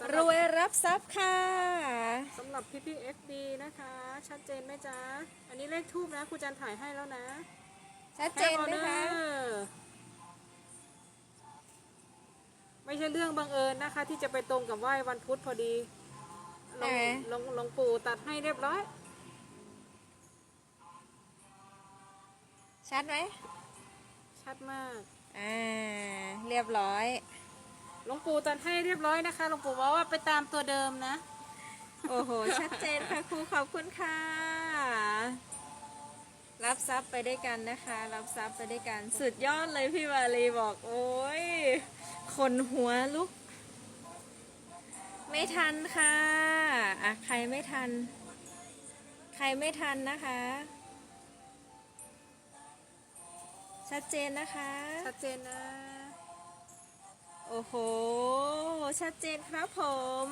สำหรรับวยรับทรัพย์ค่ะ สำหรับพี่พี่ FB นะคะ ชัดเจนไหมจ๊ะ อันนี้เลขทูบนะครูจันถ่ายให้แล้วนะ ชัดเจนไหมคะแอไม่ใช่เรื่องบังเอิญนะคะ ที่จะไปตรงกับไหว้วันพุธพอดีหลวงไหนหลวงหลวงปู่ตัดให้เรียบร้อย ชัดไหม ชัดมาก อ่า เรียบร้อย หลวงปู่ตัดให้เรียบร้อยนะคะหลวงปู่บอกว่าไปตามตัวเดิมนะ โอ้โห ชัดเจนค่ะครูขอบคุณค่ะ รับทรัพย์ไปด้วยกันนะคะ รับทรัพย์ไปด้วยกัน สุดยอดเลยพี่วาลีบอก โอ้ยคนหัวลุก ไม่ทันค่ะอะใครไม่ทัน ใครไม่ทันนะคะ ชัดเจนนะคะ ชัดเจนนะ โอ้โห ชัดเจนครับผม